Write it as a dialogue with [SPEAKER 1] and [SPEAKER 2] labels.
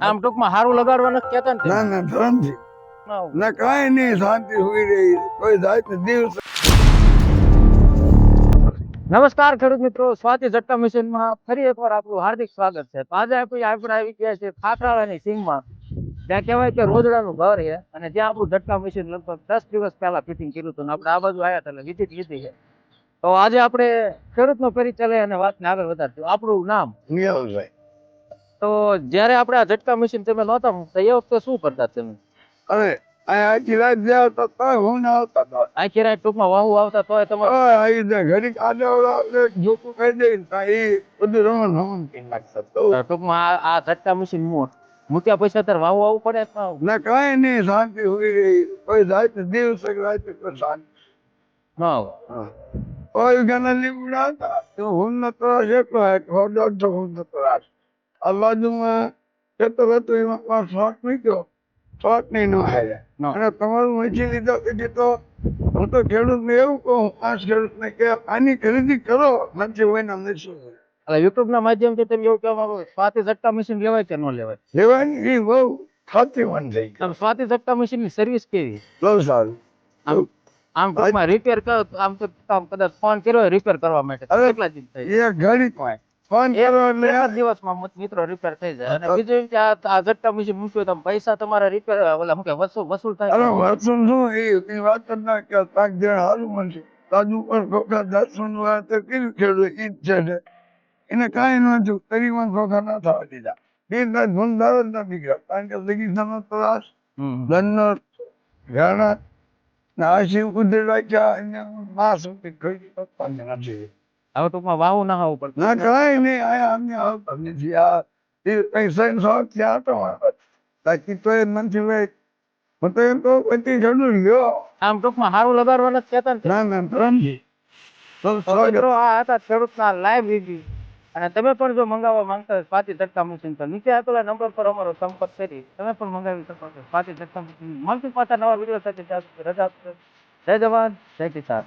[SPEAKER 1] આમ ટૂંકમાં હારું લગાડવા નથી કહેતા ને
[SPEAKER 2] ના ના શાંતિ
[SPEAKER 1] ના.
[SPEAKER 2] કઈ નહીં શાંતિ હોઈ રહી. કોઈ જાત દિવસ
[SPEAKER 1] નમસ્કાર ખેડૂત મિત્રો. સ્વાતિ જટ્ટા મિશનમાં ફરી એકવાર આપણું હાર્દિક સ્વાગત છે. આજે આપણે આપણે આવી ગયા છે ખાખરાળાની સીમમાં ત્યાં કહેવાય કે રોજડાનું ઘર છે અને જ્યાં આપણું જટ્ટા મિશન લગભગ દસ દિવસ પહેલા ફિટિંગ કર્યું હતું આપણે આ બાજુ આવ્યા હતા એટલે વિઝિટ લીધી છે. તો આજે આપણે ખેડૂતનો પરિચય અને વાતને આગળ વધારશું. આપણું નામ?
[SPEAKER 2] નિયલભાઈ
[SPEAKER 1] તો જ્યારે આપણે આ ઝટકા મશીન તમે નહોતા મૂકતા એ વખતે શું કરતા તમે
[SPEAKER 2] અરે આખી રાત તો હું ના આવતા તો
[SPEAKER 1] આખી રાત ટૂંકમાં વાહુ આવતા તોય તમારે
[SPEAKER 2] ઓય આવી જાય ઘડીક આડે આવડે જોકું કહી દે એ બધું રમણ રમણ કરી નાખતા તો
[SPEAKER 1] ટૂંકમાં આ આ મશીન મૂક મૂક્યા પછી અત્યારે વાહુ આવવું પડે
[SPEAKER 2] ના કાંઈ નહીં શાંતિ હોઈ રહી. કોઈ જાત દિવસ રાત શાંતિ. હા. કોઈ ઘણા લીમડા તો હું નતો એકલો દોઢસો હું નતો ત્રાસ આ કે ખેતર હતું એમાં શોખ મૂક્યો શોખ નહીં ન. હારે અને તમારું વેચી લીધો પછી તો હું તો ખેડૂતને એવું કહું પાંચ ખેડૂતને કે આની ખરીદી કરો નથી હોય ને નથી
[SPEAKER 1] એટલે યુટ્યુબ ના માધ્યમથી તમે એવું કહેવા માંગો સ્વાતિ જટ્ટા મશીન લેવાય કે ન લેવાય?
[SPEAKER 2] લેવાની એ બહુ ખાતી વન થઈ ગઈ.
[SPEAKER 1] સ્વાતિ જટ્ટા મશીનની સર્વિસ કેવી?
[SPEAKER 2] બહુ સારું.
[SPEAKER 1] આમ આમ ટૂંકમાં રિપેર કરો આમ તો આમ કદાચ ફોન કર્યો રિપેર કરવા માટે કેટલા દિન થઈ
[SPEAKER 2] એ
[SPEAKER 1] જાય?
[SPEAKER 2] ફોન કરો એટલે
[SPEAKER 1] દિવસમાં મિત્રો રિપેર થઈ જાય. અને બીજું કે આ આ જટ્ટા મશીન મૂક્યું તો પૈસા તમારા રિપેર ઓલા શું કે વસૂલ વસૂલ
[SPEAKER 2] અરે
[SPEAKER 1] થાય
[SPEAKER 2] વર્તન શું? એ એ વાત જ ના કે પાક તાજુ પણ ખોખા દર્શન વાત કેવી ખેડૂત છે ને? એને કાંઈ ન થયું. તરીમાં ખોખા ના થવા દીધા. એ ના ધૂંધાર જ નથી ગયા કારણ કે બગીચાનો ત્રાસ ધનનો ઘાણા ને આ શિવ કુદરત એને માસ સુધી નથી.
[SPEAKER 1] હવે ટૂંકમાં વાવું ના આવવું પડતું
[SPEAKER 2] ના કઈ નહીં. અમને અમને જ્યાં સૈન શોખ ત્યાં તો બાકી તો એ નથી ભાઈ. હું તો એમ તો બધી જરૂર લ્યો
[SPEAKER 1] આમ ટૂંકમાં સારું લગાડવા નથી કહેતા ના
[SPEAKER 2] ના ધરમજી તો
[SPEAKER 1] તો મિત્રો આ હતા ખેડૂતના લાઈવ રીવ્યુ અને તમે પણ જો મંગાવવા માંગતા હોય સ્વાતિ ધક્કા મશીન તો નીચે આપેલા નંબર પર અમારો સંપર્ક કરી. તમે પણ મંગાવી શકો છો સ્વાતિ ધક્કા મશીન મળતી પાછા નવા વીડિયો સાથે. રજા જય જવાન. જય કિસાન.